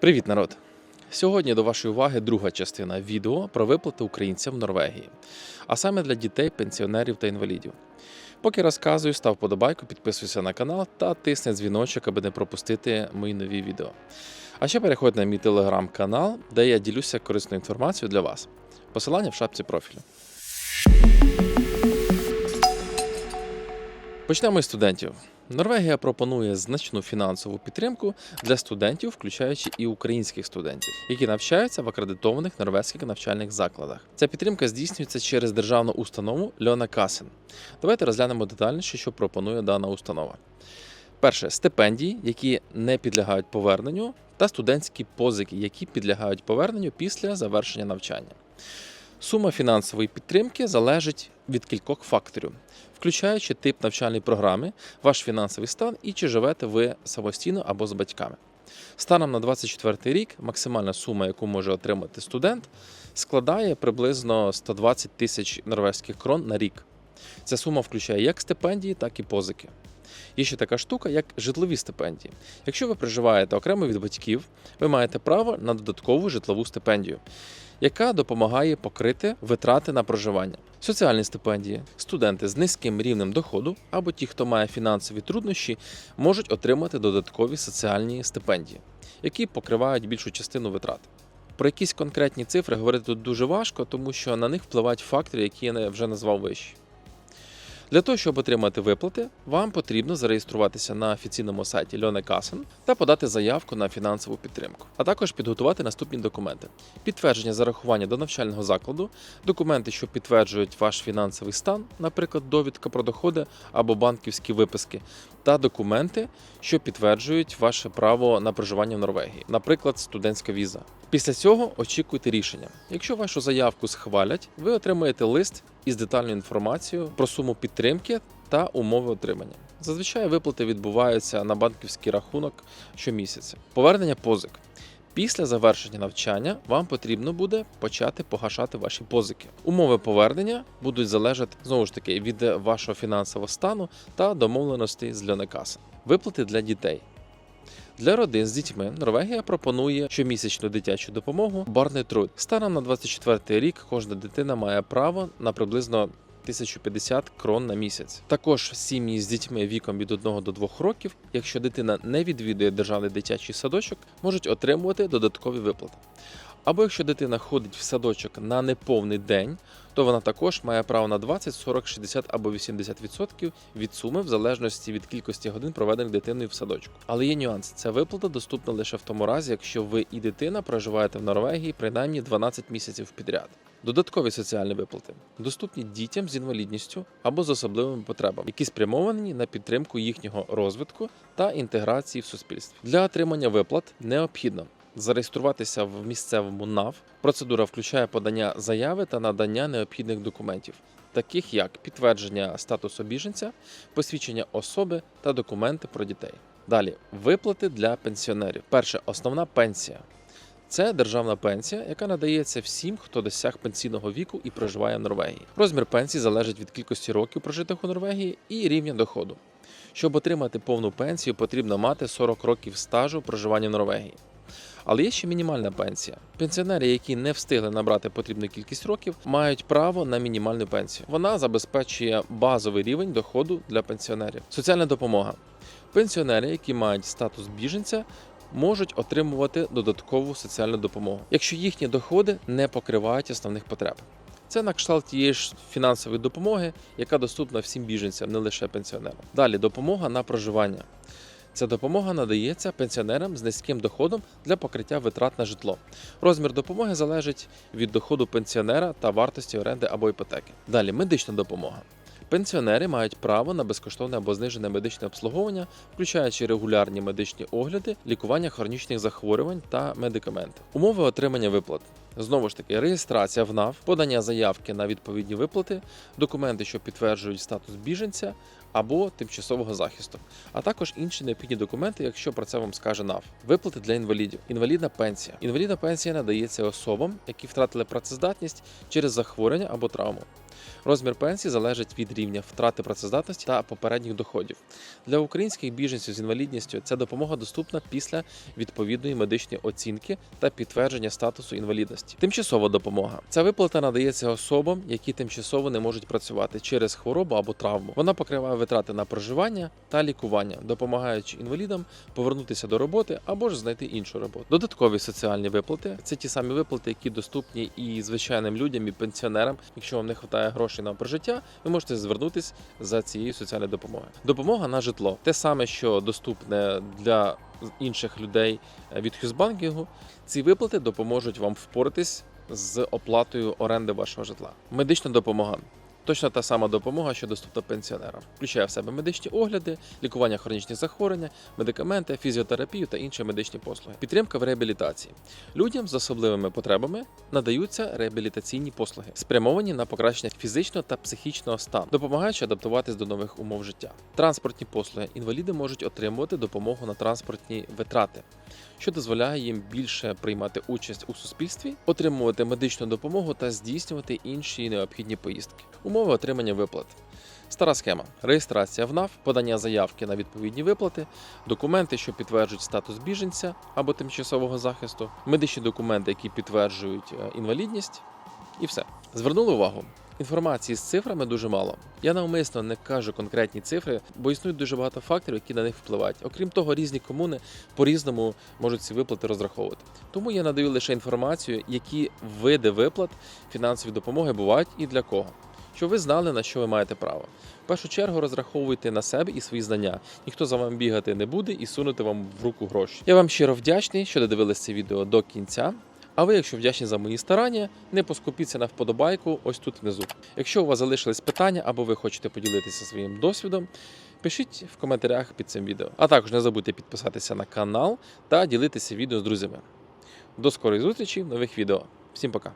Привіт, народ! Сьогодні до вашої уваги друга частина відео про виплати українцям в Норвегії, а саме для дітей, пенсіонерів та інвалідів. Поки розказую, став подобайку, підписуйся на канал та тисни дзвіночок, аби не пропустити мої нові відео. А ще переходь на мій телеграм-канал, де я ділюся корисною інформацією для вас. Посилання в шапці профілю. Почнемо із студентів. Норвегія пропонує значну фінансову підтримку для студентів, включаючи і українських студентів, які навчаються в акредитованих норвезьких навчальних закладах. Ця підтримка здійснюється через державну установу Льона Касен. Давайте розглянемо детальніше, що пропонує дана установа. Перше стипендії, які не підлягають поверненню, та студентські позики, які підлягають поверненню після завершення навчання. Сума фінансової підтримки залежить від кількох факторів, включаючи тип навчальної програми, ваш фінансовий стан і чи живете ви самостійно або з батьками. Станом на 2024 рік максимальна сума, яку може отримати студент, складає приблизно 120 тисяч норвезьких крон на рік. Ця сума включає як стипендії, так і позики. Є ще така штука, як житлові стипендії. Якщо ви проживаєте окремо від батьків, ви маєте право на додаткову житлову стипендію, яка допомагає покрити витрати на проживання. Соціальні стипендії. Студенти з низьким рівнем доходу або ті, хто має фінансові труднощі, можуть отримати додаткові соціальні стипендії, які покривають більшу частину витрат. Про якісь конкретні цифри говорити тут дуже важко, тому що на них впливають фактори, які я вже назвав вище. Для того, щоб отримати виплати, вам потрібно зареєструватися на офіційному сайті Льоне Касен та подати заявку на фінансову підтримку, а також підготувати наступні документи: підтвердження зарахування до навчального закладу, документи, що підтверджують ваш фінансовий стан, наприклад, довідка про доходи або банківські виписки, та документи, що підтверджують ваше право на проживання в Норвегії, наприклад, студентська віза. Після цього очікуйте рішення. Якщо вашу заявку схвалять, ви отримаєте лист із детальною інформацією про суму підтримки та умови отримання. Зазвичай виплати відбуваються на банківський рахунок щомісяця. Повернення позик. Після завершення навчання вам потрібно буде почати погашати ваші позики. Умови повернення будуть залежати знову ж таки від вашого фінансового стану та домовленостей з Льонекаса. Виплати для дітей. Для родин з дітьми Норвегія пропонує щомісячну дитячу допомогу Барнетруд. Станом на 24 рік кожна дитина має право на приблизно 1050 крон на місяць. Також сім'ї з дітьми віком від 1 до 2 років, якщо дитина не відвідує державний дитячий садочок, можуть отримувати додаткові виплати. Або якщо дитина ходить в садочок на неповний день, то вона також має право на 20, 40, 60 або 80% від суми в залежності від кількості годин, проведених дитиною в садочку. Але є нюанс: ця виплата доступна лише в тому разі, якщо ви і дитина проживаєте в Норвегії принаймні 12 місяців підряд. Додаткові соціальні виплати доступні дітям з інвалідністю або з особливими потребами, які спрямовані на підтримку їхнього розвитку та інтеграції в суспільстві. Для отримання виплат необхідно зареєструватися в місцевому НАВ. Процедура включає подання заяви та надання необхідних документів, таких як підтвердження статусу біженця, посвідчення особи та документи про дітей. Далі виплати для пенсіонерів. Перше основна пенсія. Це державна пенсія, яка надається всім, хто досяг пенсійного віку і проживає в Норвегії. Розмір пенсії залежить від кількості років прожитих у Норвегії і рівня доходу. Щоб отримати повну пенсію, потрібно мати 40 років стажу проживання в Норвегії. Але є ще мінімальна пенсія. Пенсіонери, які не встигли набрати потрібну кількість років, мають право на мінімальну пенсію. Вона забезпечує базовий рівень доходу для пенсіонерів. Соціальна допомога. Пенсіонери, які мають статус біженця, можуть отримувати додаткову соціальну допомогу, якщо їхні доходи не покривають основних потреб. Це на кшталт тієї ж фінансової допомоги, яка доступна всім біженцям, не лише пенсіонерам. Далі допомога на проживання. Ця допомога надається пенсіонерам з низьким доходом для покриття витрат на житло. Розмір допомоги залежить від доходу пенсіонера та вартості оренди або іпотеки. Далі медична допомога. Пенсіонери мають право на безкоштовне або знижене медичне обслуговування, включаючи регулярні медичні огляди, лікування хронічних захворювань та медикаменти. Умови отримання виплат. Знову ж таки, реєстрація в НАВ, подання заявки на відповідні виплати, документи, що підтверджують статус біженця, або тимчасового захисту, а також інші необхідні документи, якщо про це вам скаже НАВ. Виплати для інвалідів. Інвалідна пенсія. Інвалідна пенсія надається особам, які втратили працездатність через захворювання або травму. Розмір пенсії залежить від рівня втрати працездатності та попередніх доходів. Для українських біженців з інвалідністю ця допомога доступна після відповідної медичної оцінки та підтвердження статусу інвалідності. Тимчасова допомога. Ця виплата надається особам, які тимчасово не можуть працювати через хворобу або травму. Вона покриває витрати на проживання та лікування, допомагаючи інвалідам повернутися до роботи або ж знайти іншу роботу. Додаткові соціальні виплати це ті самі виплати, які доступні і звичайним людям, і пенсіонерам. Якщо вам не вистачає грошей на прожиття, ви можете звернутися за цією соціальною допомогою. Допомога на житло те саме, що доступне для інших людей від Хюзбанкінгу. Ці виплати допоможуть вам впоратись з оплатою оренди вашого житла. Медична допомога. Точно та сама допомога, що доступна пенсіонерам, включає в себе медичні огляди, лікування хронічних захворювань, медикаменти, фізіотерапію та інші медичні послуги. Підтримка в реабілітації. Людям з особливими потребами надаються реабілітаційні послуги, спрямовані на покращення фізичного та психічного стану, допомагаючи адаптуватись до нових умов життя. Транспортні послуги. Інваліди можуть отримувати допомогу на транспортні витрати, що дозволяє їм більше приймати участь у суспільстві, отримувати медичну допомогу та здійснювати інші необхідні поїздки. Умови отримання виплат. Стара схема: реєстрація в НАВ, подання заявки на відповідні виплати, документи, що підтверджують статус біженця або тимчасового захисту, медичні документи, які підтверджують е, інвалідність, і все. Звернули увагу. Інформації з цифрами дуже мало. Я навмисно не кажу конкретні цифри, бо існують дуже багато факторів, які на них впливають. Окрім того, різні комуни по-різному можуть ці виплати розраховувати. Тому я надаю лише інформацію, які види виплат фінансової допомоги бувають і для кого. Щоб ви знали, на що ви маєте право. В першу чергу розраховуйте на себе і свої знання. Ніхто за вами бігати не буде і сунути вам в руку гроші. Я вам щиро вдячний, що додивились це відео до кінця. А ви, якщо вдячні за мої старання, не поскупіться на вподобайку ось тут внизу. Якщо у вас залишились питання або ви хочете поділитися своїм досвідом, пишіть в коментарях під цим відео. А також не забудьте підписатися на канал та ділитися відео з друзями. До скорої зустрічі в нових відео. Всім пока!